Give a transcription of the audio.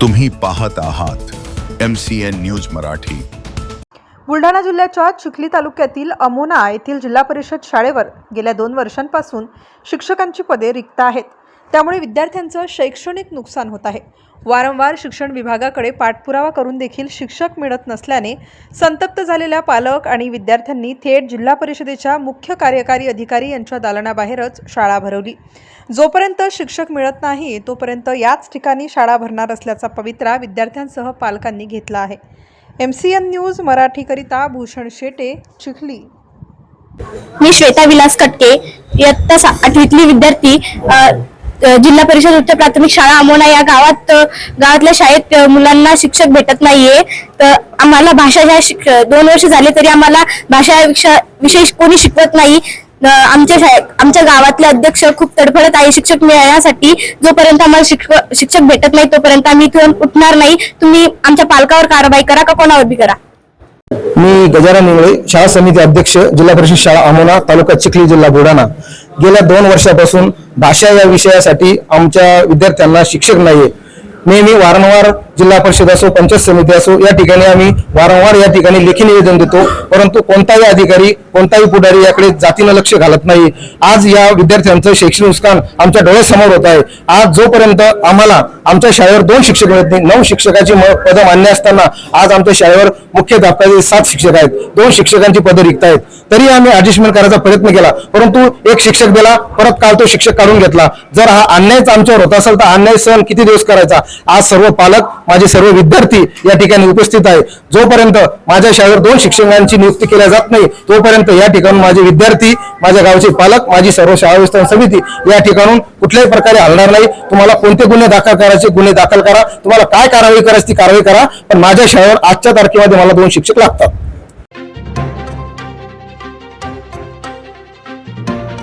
तुम्ही पाहत आहात M C N news Marathi. Buldhana जिल्ह्याच्या चिखली तालुक्यातील अमोना येथील जिल्हा परिषद शाळेवर गेल्या दोन वर्षांपासून शिक्षकांची पदे रिक्त आहेत. त्यामुळे विद्यार्थ्यांचं शैक्षणिक नुकसान होत आहे. वारंवार शिक्षण विभागाकडे पाठपुरावा करून देखील शिक्षक मिळत नसल्याने संतप्त झालेल्या पालक आणि विद्यार्थ्यांनी थेट जिल्हा परिषदेच्या मुख्य कार्यकारी अधिकारी यांच्या दालनाबाहेरच शाळा भरवली. जोपर्यंत शिक्षक मिळत नाही तोपर्यंत याच ठिकाणी शाळा भरणार असल्याचा पवित्रा विद्यार्थ्यांसह पालकांनी घेतला आहे. एम सी एन न्यूज मराठीकरिता भूषण शेटे चिखली. मी श्वेता विलास कटके इयत्ता सा- आठवीतली विद्यार्थी जिल्हा परिषद उच्च प्राथमिक शाळा अमोना या गावात गावातल्या शाळेत मुलांना शिक्षक भेटत नाहीये. तर आम्हाला भाषा ह्या दोन वर्ष झाले तरी आम्हाला भाषा या विषय कोणी शिकवत नाही. आमच्या शाळेत आमच्या गावातले अध्यक्ष खूप तडफडत आहे शिक्षक मिळण्यासाठी. जोपर्यंत आम्हाला शिक्षक भेटत नाही तोपर्यंत आम्ही इथून उठणार नाही. तुम्ही आमच्या पालकावर कारवाई करा का कोणावर बी करा? मी गजानन निवळे शाळा समिती अध्यक्ष जिल्हा परिषद शाळा अमोना तालुका चिखली जिल्हा बुलढाणा. गेल्या दोन वर्षापासून भाषा या विषयासाठी आमच्या विद्यार्थ्यांना शिक्षक नाहीये. नेहमी वारंवार जिल्हा परिषद असो पंचायत समिती असो या ठिकाणी आम्ही वारंवार या ठिकाणी लेखी निवेदन देतो. परंतु कोणताही अधिकारी कोणताही पुढारी याकडे जातीनं लक्ष घालत नाही. आज या विद्यार्थ्यांचं शैक्षणिक नुकसान आमच्या डोळ्यासमोर होत आहे. आज जोपर्यंत आम्हाला आमच्या शाळेवर दोन शिक्षक मिळत नाही नऊ शिक्षकाची पदं मान्य असताना आज आमच्या शाळेवर मुख्याध्यापकाचे सात शिक्षक आहेत. दोन शिक्षकांची पदं रिक्त आहेत. तरी आम्ही ऍडजस्टमेंट करायचा प्रयत्न केला. परंतु एक शिक्षक दिला परत काल तो शिक्षक काढून घेतला. जर हा अन्यायच आमच्यावर होत असेल तर अन्याय सहन किती दिवस करायचा? आज सर्व पालक माझे सर्व विद्यार्थी या ठिकाणी उपस्थित आहे जोपर्यंत माझ्या शाळेवर दोन शिक्षकांची नियुक्ती केल्या जात नाही तोपर्यंत या ठिकाणून माझे विद्यार्थी माझ्या गावचे पालक माझी सर्व शाळा विस्तार समिती या ठिकाणून कुठल्याही प्रकारे हलणार नाही. तुम्हाला कोणते गुन्हे दाखल करायचे गुन्हे दाखल करा. तुम्हाला काय कारवाई करायची ती कारवाई करा. पण माझ्या शाळेवर आजच्या तारखेमध्ये मला दोन शिक्षक लागतात.